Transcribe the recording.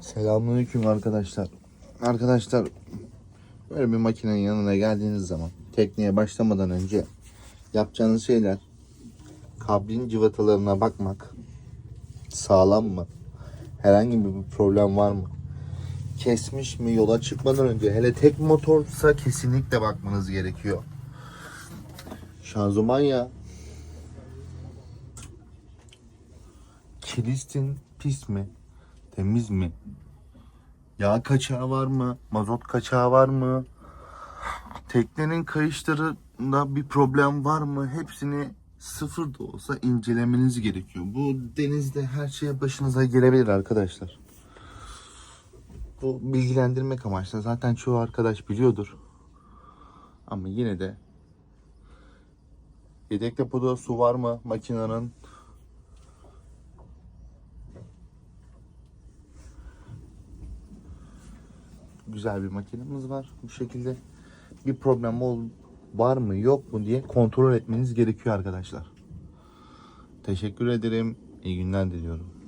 Selamünaleyküm arkadaşlar. Arkadaşlar böyle bir makinenin yanına geldiğiniz zaman tekniğe başlamadan önce yapacağınız şeyler kablin cıvatalarına bakmak. Sağlam mı? Herhangi bir problem var mı? Kesmiş mi yola çıkmadan önce hele tek motorsa kesinlikle bakmanız gerekiyor. Şanzıman ya. Kilistin pis mi? Temiz mi? Yağ kaçağı var mı? Mazot kaçağı var mı? Teknenin kayışlarında bir problem var mı? Hepsini sıfır da olsa incelemeniz gerekiyor. Bu denizde her şeye başınıza gelebilir arkadaşlar. Bu bilgilendirmek amaçlı. Zaten çoğu arkadaş biliyordur. Ama yine de yedek depoda su var mı makinenin? Güzel bir makinemiz var. Bu şekilde bir problem ol, var mı yok mu diye kontrol etmeniz gerekiyor arkadaşlar. Teşekkür ederim. İyi günler diliyorum.